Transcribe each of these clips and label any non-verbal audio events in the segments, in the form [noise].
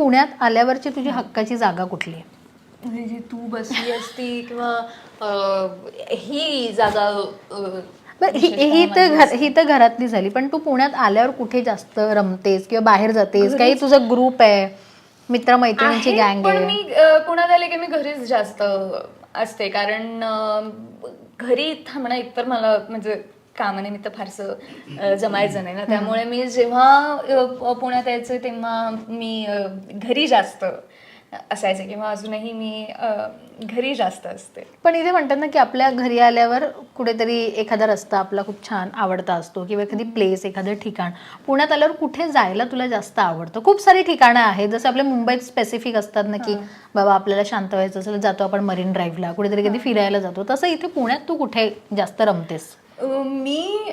पुण्यात आल्यावरची तुझी हक्काची जागा कुठली आहे? म्हणजे जी तू बसली असती किंवा अं, ही जागा अं, बरं, ही ही तर ही तर घरातली झाली पण तू पुण्यात आल्यावर कुठे जास्त रमतेस किंवा बाहेर जातेस? काही तुझा ग्रुप आहे मित्रमैत्रिणींची आहे, गँग पण आहे. मी अ, पुण्यात आले की मी घरीच जास्त असते. कारण अ, घरी थांबणं एकतर मला म्हणजे कामानिमित्त फारसं अ, जमायचं नाही ना. त्यामुळे मी जेव्हा अ, पुण्यात यायचं तेव्हा मी अ, घरी जास्त असायचे किंवा अजूनही मी अ, घरी जास्त असते. पण इथे म्हणतात ना की आपल्या घरी आल्यावर कुठेतरी एखादा रस्ता आपला खूप छान आवडता असतो किंवा एखादी प्लेस एखादं ठिकाण. पुण्यात आल्यावर कुठे जायला तुला जास्त आवडतं? खूप सारी ठिकाणं आहेत. जसं आपल्या मुंबईत स्पेसिफिक असतात ना की बाबा आपल्याला शांत व्हायचं असेल जातो आपण मरीन ड्राईव्हला. कुठेतरी कधी फिरायला जातो. तसं इथे पुण्यात तू कुठे जास्त रमतेस? मी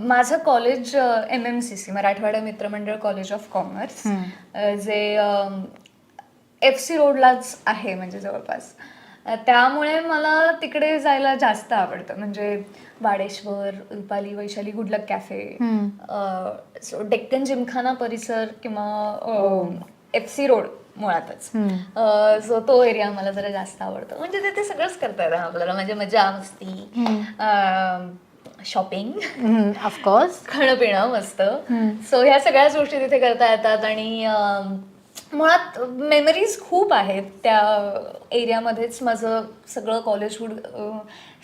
माझं college M M C C Marathwada Mitramandal college of commerce जे एफ सी रोडलाच आहे म्हणजे जवळपास. त्यामुळे मला तिकडे जायला जास्त आवडतं. म्हणजे Wadeshwar Rupali Vaishali good luck cafe so Deccan Gymkhana परिसर किंवा एफ सी रोड मुळातच. सो तो एरिया मला जरा जास्त आवडतो. म्हणजे तिथे सगळंच करता येतं आपल्याला. म्हणजे मजा मस्ती. शॉपिंग ऑफकोर्स खाणं पिणं मस्त. सो ह्या सगळ्याच गोष्टी तिथे करता येतात आणि मुळात मेमरीज खूप आहेत त्या एरियामध्येच माझं सगळं कॉलेजहूड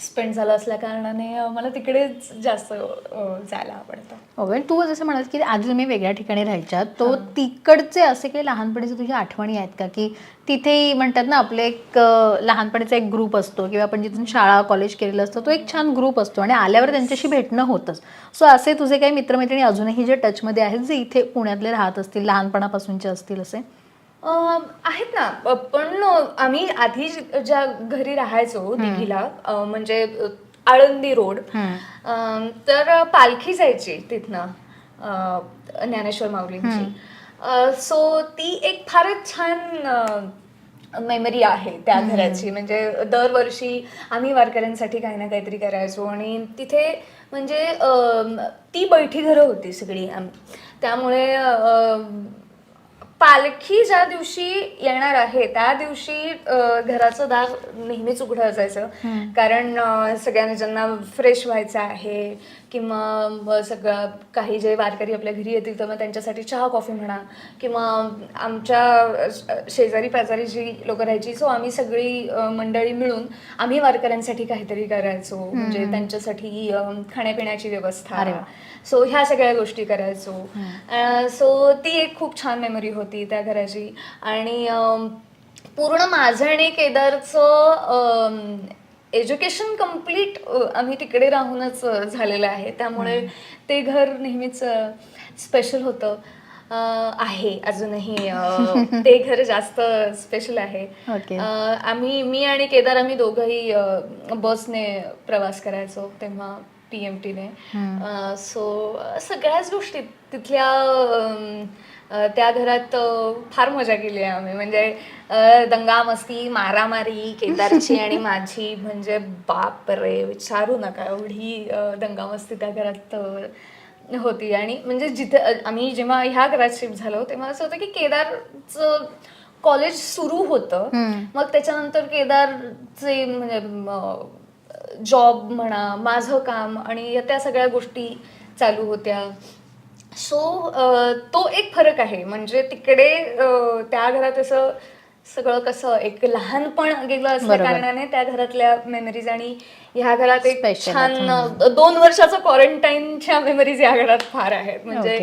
स्पेंड झालं असल्या कारणाने मला तिकडेच जास्त जायला आवडतं. ओके तू जसं म्हणाल की आधी तुम्ही वेगळ्या ठिकाणी राहायच्या तो तिकडचे असे काही लहानपणीचे तुझ्या आठवणी आहेत का? की तिथे म्हणतात ना आपले एक लहानपणीचा एक ग्रुप असतो किंवा आपण जिथून शाळा कॉलेज केलेलं असतं तो एक छान ग्रुप असतो आणि आल्यावर त्यांच्याशी भेटणं होतंच. सो असे तुझे काही मित्रमैत्रिणी अजूनही जे टचमध्ये आहेत जे इथे पुण्यातले राहत असतील लहानपणापासूनचे असतील असे? आहेत ना. पण आम्ही आधी ज्या घरी राहायचो दिघीला म्हणजे आळंदी रोड तर पालखी जायची तिथनं ज्ञानेश्वर माऊलींची. सो ती एक फारच छान मेमरी आहे त्या घराची. म्हणजे दरवर्षी आम्ही वारकऱ्यांसाठी काही ना काहीतरी करायचो आणि तिथे म्हणजे ती बैठी घरं होती सगळी त्यामुळे पालखी ज्या दिवशी येणार आहे त्या दिवशी घराचं दार नेहमीच उघडं असायचं. कारण सगळ्यांना ज्यांना फ्रेश व्हायचं आहे किंवा सगळं काही जे वारकरी आपल्या घरी येतील तर मग त्यांच्यासाठी चहा कॉफी म्हणा किंवा आमच्या शेजारी पाजारी जी लोक राहायची सो आम्ही सगळी मंडळी मिळून आम्ही वारकऱ्यांसाठी काहीतरी करायचो. म्हणजे त्यांच्यासाठी खाण्यापिण्याची व्यवस्था. सो ह्या सगळ्या गोष्टी करायचो. सो ती एक खूप छान मेमरी होती त्या घराची. आणि पूर्ण माझं आणि केदारचं एज्युकेशन कंप्लीट आम्ही तिकडे राहूनच झालेलं आहे. त्यामुळे ते घर नेहमीच स्पेशल होतं. आहे अजूनही [laughs] ते घर जास्त स्पेशल आहे. आम्ही मी आणि केदार आम्ही दोघंही बसने प्रवास करायचो तेव्हा. पी एम टीने सो सगळ्याच गोष्टी तिथल्या अ, त्या घरात अ, फार मजा केली आहे आम्ही. म्हणजे अ, दंगा मस्ती मारामारी केदारची आणि [laughs] माझी म्हणजे बाप रे विचारू नका. एवढी अ, दंगा मस्ती त्या घरात अ, होती. आणि म्हणजे जिथे आम्ही जेव्हा ह्या घरात शिफ्ट झालो तेव्हा असं होतं की केदारचं कॉलेज सुरू होतं. मग त्याच्यानंतर केदारचे म्हणजे जॉब म्हणा माझं काम आणि त्या सगळ्या गोष्टी चालू होत्या सो तो एक फरक आहे म्हणजे तिकडे त्या घरात असं सगळं कसं एक लहानपण गेलं असल्या. कारणाने त्या घरातल्या मेमरीज आणि ह्या घरात एक छान दोन वर्षाचं क्वारंटाईनच्या मेमरीज या घरात फार आहेत म्हणजे.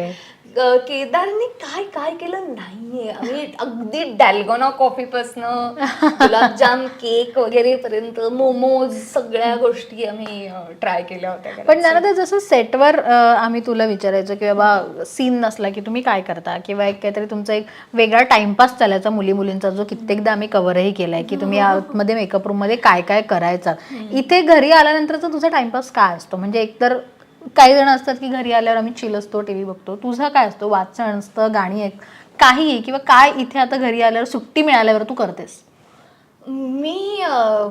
अ, केदारने काय काय केलं? नाहीये. आम्ही अगदी डॅल्गोना कॉफी पासनं [laughs] गुलाबजाम केक वगैरे पर्यंत मोमोज सगळ्या गोष्टी आम्ही ट्राय केल्या होत्या. पण त्यानंतर जसं सेटवर आम्ही तुला विचारायचो की बाबा सीन नसला की तुम्ही काय करता? किंवा एक काहीतरी तुमचा एक वेगळा टाइमपास चालायचा मुली मुलींचा जो कित्येकदा आम्ही कव्हरही केलाय की तुम्ही आतमध्ये मेकअप रूममध्ये काय काय करायचा? इथे घरी आल्यानंतरचा तुझा टाइमपास काय असतो? म्हणजे एकतर काही जण असतात की घरी आल्यावर आम्ही चिल असतो टीव्ही बघतो. तुझा काय असतो? वाचन असतं गाणी ऐक काहीही किंवा काय इथे आता घरी आल्यावर सुट्टी मिळाल्यावर तू करतेस? मी अ,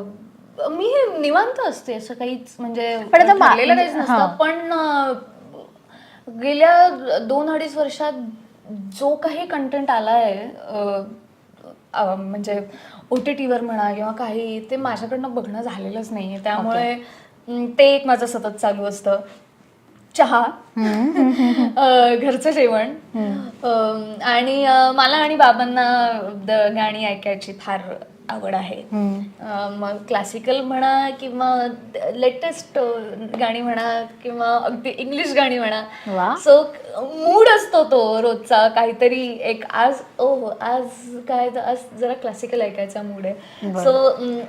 मी निवांत असते असं काहीच म्हणजे पण आता मा- ठरलेलं काहीच हा. नसतं. पण अ, गेल्या दोन अडीच वर्षात जो काही कंटेंट आला आहे म्हणजे ओ टी टीवर म्हणा किंवा काही ते माझ्याकडनं बघणं झालेलंच नाही आहे त्यामुळे अं, ते एक माझं सतत चालू असतं. चहा. [laughs] अं, घरचं जेवण. आणि अं, मला आणि बाबांना द- गाणी ऐकायची फार आवड आहे. अं, मग क्लासिकल म्हणा किंवा लेटेस्ट गाणी म्हणा किंवा अगदी इंग्लिश गाणी म्हणा. वा. सो मूड असतो तो रोजचा. काहीतरी एक आज ओ आज काय आज जरा क्लासिकल ऐकायचा मूड आहे. सो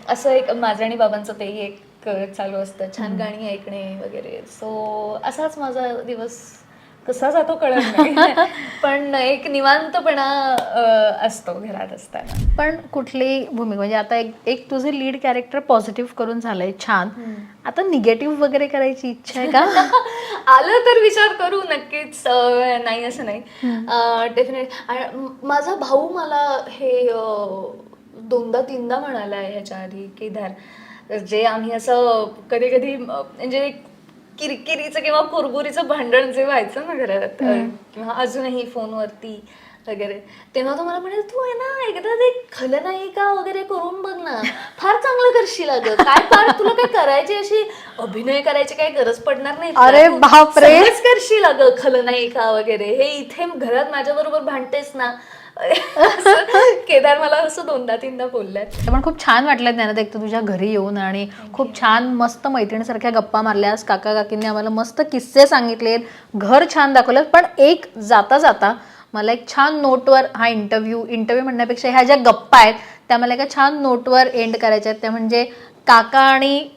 असं एक माझं आणि बाबांचं तेही एक चालू असतं. छान गाणी ऐकणे वगैरे. सो असाच माझा दिवस कसा जातो कळत नाही. [laughs] पण एक निवांतपणा असतो घरात असताना. पण कुठली भूमिका म्हणजे आता एक एक तुझे लीड कॅरेक्टर पॉझिटिव्ह करून झालंय छान. आता निगेटिव्ह वगैरे करायची इच्छा आहे का? [laughs] आलं तर विचार करू नक्कीच नाही असं नाही. डेफिनेट माझा भाऊ मला हे दोनदा तीनदा म्हणाला आहे ह्याच्या आधी केदार जे आम्ही असं कधी कधी म्हणजे किरकिरीचं किंवा कुरबुरीचं भांडण जे व्हायचं ना घरात किंवा अजूनही फोनवरती वगैरे तेव्हा तो मला म्हणाल तू आहे ना एकदा ते खलनायिका वगैरे करून बघ ना फार चांगलं करशील अगं काय फार तुला काय करायची अशी अभिनय करायची काही गरज पडणार नाही. अरे बापरे. करशील अगं खलनायिका वगैरे हे इथे घरात माझ्या बरोबर भांडतेस ना केदार मला असं दोनदा तीनदा बोलल्यात. पण खूप छान वाटलं ज्ञानात एक तर तुझ्या घरी येऊन आणि खूप छान मस्त मैत्रिणीसारख्या गप्पा मारल्यास काका काकींनी आम्हाला मस्त किस्से सांगितलेत घर छान दाखवलं पण एक जाता जाता मला एक छान नोटवर हा इंटरव्ह्यू इंटरव्ह्यू म्हणण्यापेक्षा ह्या ज्या गप्पा आहेत त्या मला एका छान नोटवर एंड करायच्या आहेत. त्या म्हणजे काका आणि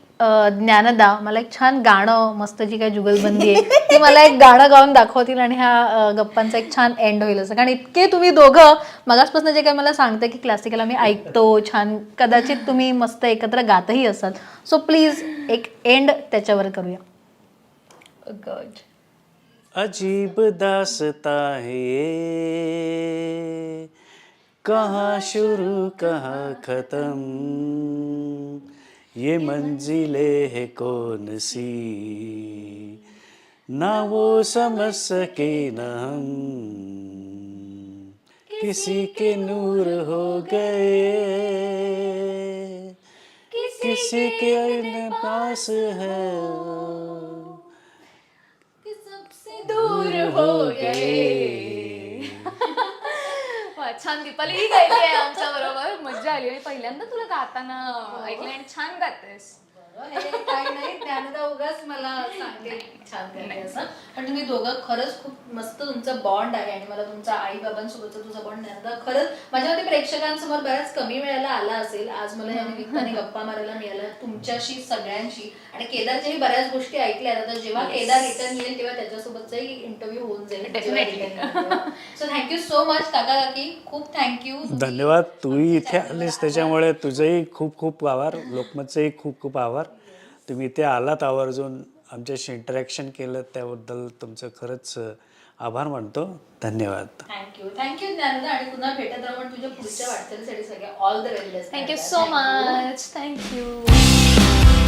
ज्ञानदा मला एक छान गाणं मस्त जी काही जुगलबंदी आहे ती मला एक गाणं गाऊन दाखवतील आणि ह्या गप्पांचा एक छान एंड होईल असं. कारण इतके तुम्ही दोघं मगासपासून जे काही मला सांगते की क्लासिकल आम्ही ऐकतो छान कदाचित तुम्ही मस्त एकत्र गातही असाल. सो प्लीज एक एंड त्याच्यावर करूया. अजीब दासता है कहाँ शुरू कहाँ खत्म? ये मंजिलें है कौन सी? ना वो समझ सके न हम। किसी के नूर हो गए। किसी के पास है। सबसे दूर हो गए। छान दीपाली ही गायली आहे आमच्या बरोबर. [laughs] मजा आली. आणि पहिल्यांदा तुला गाताना ऐकलं आणि छान गातेस. काय नाही ज्ञानदा उगाच मला सांगते छान असं. पण तुम्ही दोघं खरंच खूप मस्त तुमचं बॉन्ड आहे आणि मला तुमचा आई बाबांसोबतचा तुझा बॉन्ड ज्ञानदा खरंच माझ्या मते प्रेक्षकांसमोर बऱ्याच कमी वेळेला आला असेल. आज मला या निमित्ताने [laughs] गप्पा मारायला मिळाल्या तुमच्याशी सगळ्यांशी. आणि केदारच्याही बऱ्याच गोष्टी ऐकल्या आता जेव्हा केदार रिटर्न येईल तेव्हा त्याच्यासोबतचाही इंटरव्ह्यू होऊन जाईल. सो थँक्यू सो मच काका काकी खूप थँक्यू धन्यवाद. तूही इथे आलीस त्याच्यामुळे तुझंही खूप खूप आभार. लोकमतचंही खूप खूप आभार. तुम्ही इथे आलात आवर्जून आमच्याशी इंटरॅक्शन केलं त्याबद्दल तुमचं खरंच आभार मानतो. धन्यवाद. थँक्यू थँक्यू ज्ञानदा आणि पुन्हा भेटत राहून तुझ्या पुढच्या वाटचालीसाठी सगळ्या all the best thank you so much thank you